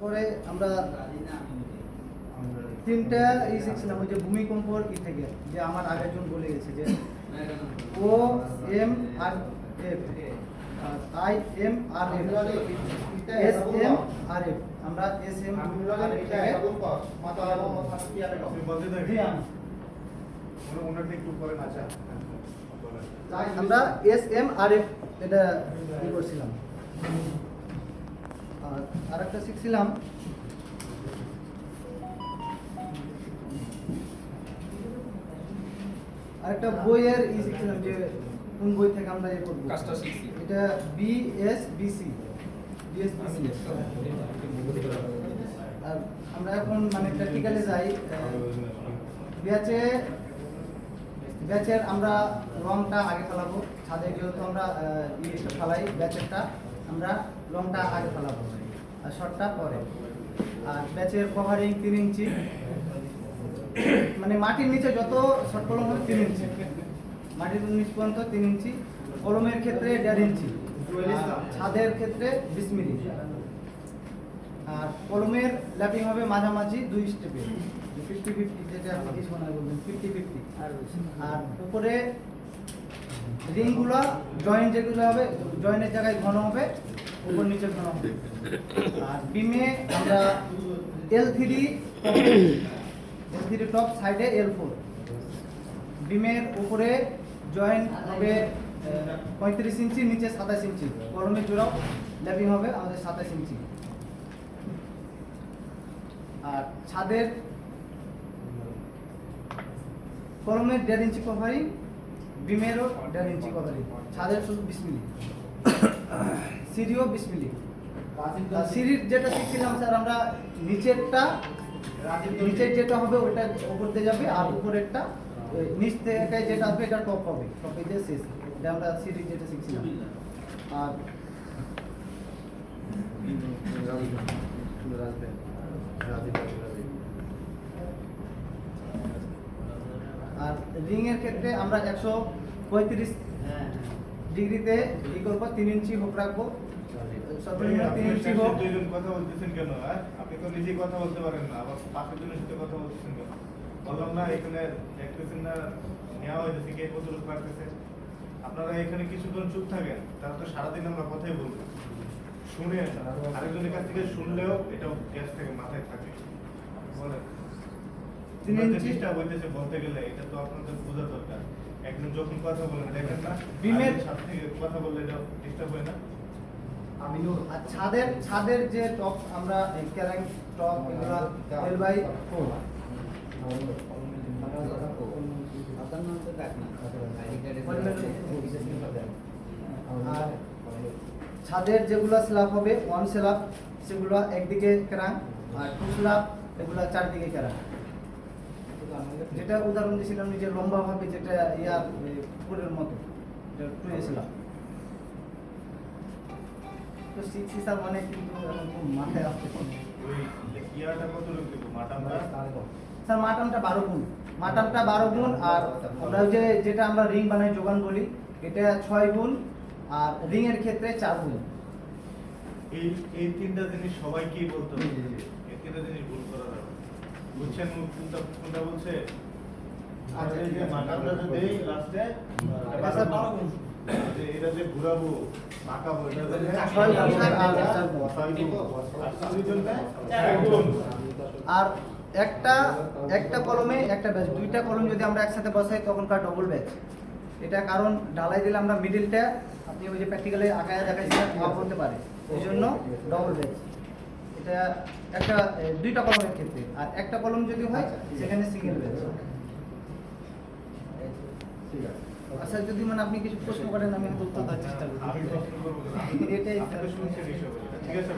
পরে আমরা তিনটা ই শিখছিলাম ওই যে ভূমিকম্পর ই থেকে যে আমার আগের জন বলে গেছে যে O M R F. I M R F. S M R F. আমরা এস এম। আমরা এস এম আর এফ এটা করছিলাম। আর আরেকটা শিখছিলাম। আরেকটা বইয়ের ই শিখছিলাম যে কোন বই থেকে আমরা ইয়ে করব। কাজটা শিখছি। এটা বিএস বিসি বিএস বিসি আর আমরা এখন মানে প্র্যাকটিক্যালে যাই ব্যাচে ব্যাচের আমরা রংটা আগে ফেলাবো। ছাদে যেহেতু আমরা ইয়েটা ফেলাই ব্যাচেরটা। আমরা লংটা আগে ফেলাবো। আর শর্টটা পরে। আর ব্যাচের কভারিং তিন ইঞ্চি। মানে মাটির নিচে যত শর্ট কলম হবে তিন ইঞ্চি। মাটির নিচ পর্যন্ত তিন ইঞ্চি। কলমের ক্ষেত্রে দেড় ইঞ্চি। ছাদের ক্ষেত্রে বিশ মিলি। আর কলমের ল্যাপিং হবে মাঝামাঝি দুই স্টেপে ফিফটি ফিফটি যেটা ফিফটি ফিফটি আর উপরে রিংগুলো জয়েন্ট যেগুলো হবে জয়েন্টের জায়গায় ঘন হবে, উপর নিচে ঘন হবে। আর বিমে আমরা L three L three top সাইডে এল ফোর বিমের উপরে জয়েন্ট হবে পঁয়ত্রিশ ইঞ্চি, নিচে সাতাশ ইঞ্চি। কলমের জোড়াও ল্যাপিং হবে, আমাদের সাতাশ ইঞ্চি। আর ছাদের কলমের দেড় ইঞ্চি কভারিং বিমেরও দেড় ইঞ্চি কভারিং ছাদের শুধু বিশ মিলি। সিঁড়িও বিশ মিলি। সিঁড়ির যেটা শিখছিলাম স্যার, আমরা নিচেরটা, নিচের যেটা হবে ওটা উপর দিয়ে যাবে আর উপরেরটা নিচ থেকে যেটা আসবে এটা টপ হবে। টপে দিয়ে শেষ। এটা আমরা সিঁড়ির যেটা শিখছিলাম। আর আর রিং এর ক্ষেত্রে আমরা একশো পঁয়ত্রিশ ডিগ্রিতে ই করব তিন ইঞ্চি হোক রাখব। কথা বলতেছেন কেন হ্যাঁ? আপনি তো কথা বলতে পারেন না, আবার জনের সাথে কথা বলতেছেন বললাম না, এখানে দেখতেছেন না, নেওয়া হয়েছে কে আপনারা এখানে কিছুক্ষণ চুপ থাকেন, তাহলে তো সারাদিন আমরা কথাই বলব। শুনে আরেকজনের কাছ থেকে শুনলেও এটা গ্যাস থেকে মাথায় থাকে। বলেন। চেষ্টা হইতেছে বলতে গেলে এটা তো আপনাদের বোঝা দরকার। একজন যখন কথা বলেন দেখেন না বিমের- সাথে থেকে কথা বললে এটা ডিস্টার্ব হয় না। আর ছাদের ছাদের যে টপ আমরা ক্যারাং টপ এগুলো ছাদের যেগুলো স্ল্যাব হবে ওয়ান স্ল্যাব সেগুলো একদিকে ক্যারাং আর টু স্ল্যাব এগুলো চারদিকে ক্যারাং যেটা উদাহরণ দিয়েছিলাম যে লম্বা ভাবে যেটা ইয়ার পুকুরের মতো টু স্ল্যাব তো সিক্স স্যার মানে কিন্তু মাথায় মাটামটা স্যার মাটামটা বারো গুণ। মাটামটা বারো গুণ আর আমরা যে যেটা আমরা রিং বানাই যোগান বলি এটা ছয় গুণ আর রিং এর ক্ষেত্রে চার গুণ। এই এই তিনটা জিনিস সবাইকেই বলতে হবে। এই তিনটা জিনিস ভুল করা যাবে। বুঝছেন কোনটা কোনটা বলছে? আচ্ছা, এই যে মাটামটা যদি দেই লাস্টে এটা স্যার বারো গুণ। যে এটা যে ঘুরাবো পাকাবো এটা যে ছয় আর একটা একটা কলমে একটা ব্যাচ দুইটা কলম যদি আমরা একসাথে বসাই তখনকার ডবল ব্যাচ এটা কারণ ঢালাই দিলে আমরা মিডিলটা আপনি ওই যে প্র্যাকটিক্যালে আঁকায় দেখাইছিলেন ভাব করতে পারে। এই জন্য ডবল ব্যাচ এটা একটা দুইটা কলমের ক্ষেত্রে আর একটা কলম যদি হয় সেখানে সিঙ্গেল ব্যাচ আচ্ছা যদি মানে আপনি কিছু প্রশ্ন করেন আমি উত্তর দেওয়ার চেষ্টা না। এটাই। ঠিক আছে।